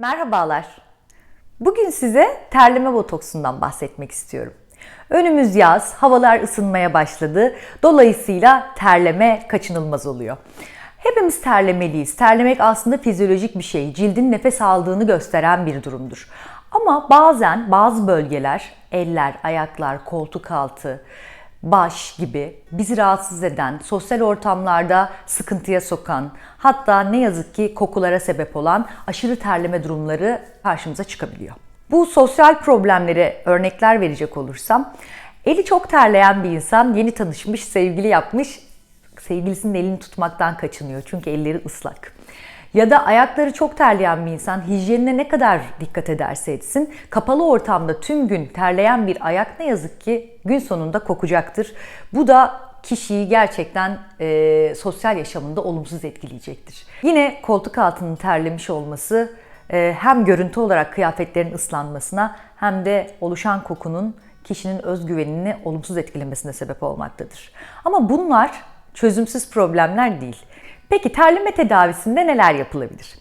Merhabalar. Bugün size terleme botoksundan bahsetmek istiyorum. Önümüz yaz, havalar ısınmaya başladı. Dolayısıyla terleme kaçınılmaz oluyor. Hepimiz terlemeliyiz. Terlemek aslında fizyolojik bir şey. Cildin nefes aldığını gösteren bir durumdur. Ama bazen bazı bölgeler, eller, ayaklar, koltuk altı, baş gibi bizi rahatsız eden, sosyal ortamlarda sıkıntıya sokan, hatta ne yazık ki kokulara sebep olan aşırı terleme durumları karşımıza çıkabiliyor. Bu sosyal problemlere örnekler verecek olursam, eli çok terleyen bir insan yeni tanışmış, sevgili yapmış, sevgilisinin elini tutmaktan kaçınıyor çünkü elleri ıslak. Ya da ayakları çok terleyen bir insan hijyenine ne kadar dikkat ederse etsin, kapalı ortamda tüm gün terleyen bir ayak ne yazık ki gün sonunda kokacaktır. Bu da kişiyi gerçekten e, sosyal yaşamında olumsuz etkileyecektir. Yine koltuk altının terlemiş olması e, hem görüntü olarak kıyafetlerin ıslanmasına hem de oluşan kokunun kişinin özgüvenini olumsuz etkilemesine sebep olmaktadır. Ama bunlar çözümsüz problemler değil. Peki terleme tedavisinde neler yapılabilir?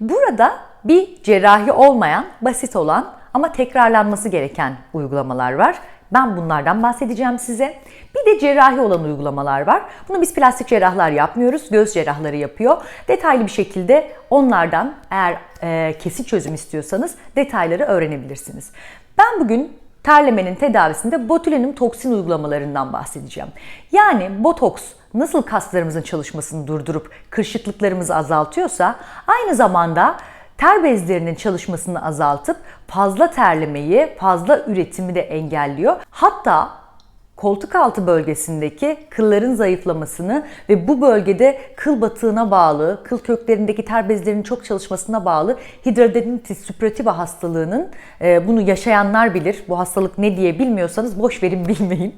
Burada bir cerrahi olmayan, basit olan ama tekrarlanması gereken uygulamalar var. Ben bunlardan bahsedeceğim size. Bir de cerrahi olan uygulamalar var. Bunu biz plastik cerrahlar yapmıyoruz, göz cerrahları yapıyor. Detaylı bir şekilde onlardan eğer e, kesin çözüm istiyorsanız detayları öğrenebilirsiniz. Ben bugün terlemenin tedavisinde botulinum toksin uygulamalarından bahsedeceğim. Yani botoks nasıl kaslarımızın çalışmasını durdurup kırışıklıklarımızı azaltıyorsa aynı zamanda ter bezlerinin çalışmasını azaltıp fazla terlemeyi, fazla üretimi de engelliyor. Hatta koltuk altı bölgesindeki kılların zayıflamasını ve bu bölgede kıl batığına bağlı, kıl köklerindeki ter bezlerinin çok çalışmasına bağlı hidradenitis suppurativa hastalığının e, bunu yaşayanlar bilir. Bu hastalık ne diye bilmiyorsanız boş verin bilmeyin.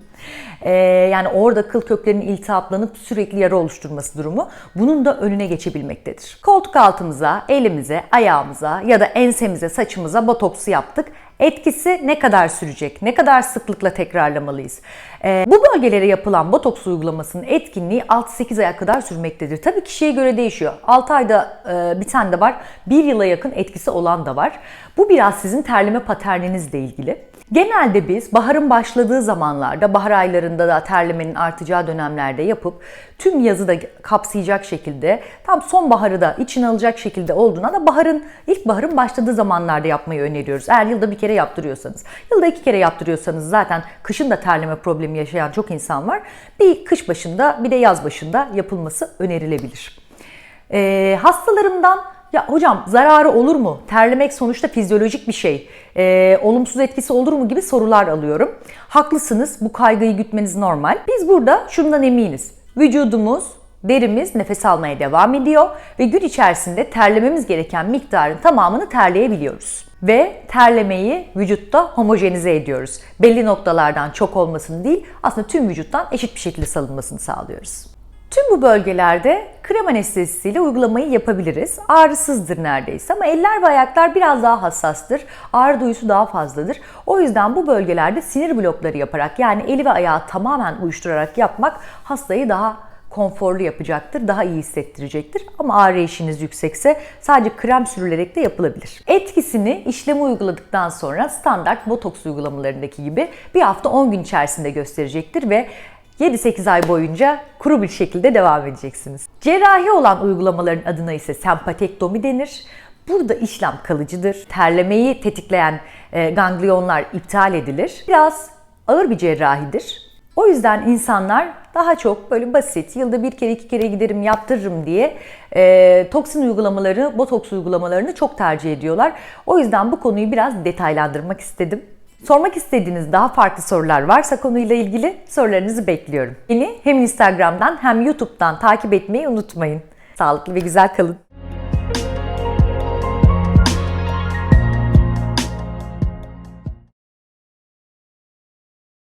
E, yani orada kıl köklerinin iltihaplanıp sürekli yara oluşturması durumu bunun da önüne geçebilmektedir. Koltuk altımıza, elimize, ayağımıza ya da ensemize, saçımıza botoksu yaptık. Etkisi ne kadar sürecek? Ne kadar sıklıkla tekrarlamalıyız? Ee, bu bölgelere yapılan botoks uygulamasının etkinliği 6-8 aya kadar sürmektedir. Tabii kişiye göre değişiyor. 6 ayda e, biten de var, 1 yıla yakın etkisi olan da var. Bu biraz sizin terleme paterninizle ilgili. Genelde biz baharın başladığı zamanlarda, bahar aylarında da terlemenin artacağı dönemlerde yapıp tüm yazı da kapsayacak şekilde, tam sonbaharı da içine alacak şekilde olduğuna da baharın, ilk baharın başladığı zamanlarda yapmayı öneriyoruz. Eğer yılda bir kere yaptırıyorsanız. Yılda iki kere yaptırıyorsanız zaten kışın da terleme problemi yaşayan çok insan var. Bir kış başında bir de yaz başında yapılması önerilebilir. Ee, hastalarımdan ya hocam zararı olur mu? Terlemek sonuçta fizyolojik bir şey. Ee, olumsuz etkisi olur mu gibi sorular alıyorum. Haklısınız. Bu kaygıyı gütmeniz normal. Biz burada şundan eminiz. Vücudumuz, derimiz nefes almaya devam ediyor ve gün içerisinde terlememiz gereken miktarın tamamını terleyebiliyoruz. Ve terlemeyi vücutta homojenize ediyoruz. Belli noktalardan çok olmasını değil, aslında tüm vücuttan eşit bir şekilde salınmasını sağlıyoruz. Tüm bu bölgelerde krem anestezisiyle uygulamayı yapabiliriz. Ağrısızdır neredeyse ama eller ve ayaklar biraz daha hassastır. Ağrı duyusu daha fazladır. O yüzden bu bölgelerde sinir blokları yaparak yani eli ve ayağı tamamen uyuşturarak yapmak hastayı daha konforlu yapacaktır, daha iyi hissettirecektir. Ama ağrı eşiğiniz yüksekse sadece krem sürülerek de yapılabilir. Etkisini işlemi uyguladıktan sonra standart botoks uygulamalarındaki gibi bir hafta 10 gün içerisinde gösterecektir ve 7-8 ay boyunca kuru bir şekilde devam edeceksiniz. Cerrahi olan uygulamaların adına ise sempatektomi denir. Burada işlem kalıcıdır. Terlemeyi tetikleyen e, ganglionlar iptal edilir. Biraz ağır bir cerrahidir. O yüzden insanlar daha çok böyle basit, yılda bir kere iki kere giderim yaptırırım diye e, toksin uygulamaları, botoks uygulamalarını çok tercih ediyorlar. O yüzden bu konuyu biraz detaylandırmak istedim. Sormak istediğiniz daha farklı sorular varsa konuyla ilgili sorularınızı bekliyorum. Beni hem Instagram'dan hem YouTube'dan takip etmeyi unutmayın. Sağlıklı ve güzel kalın.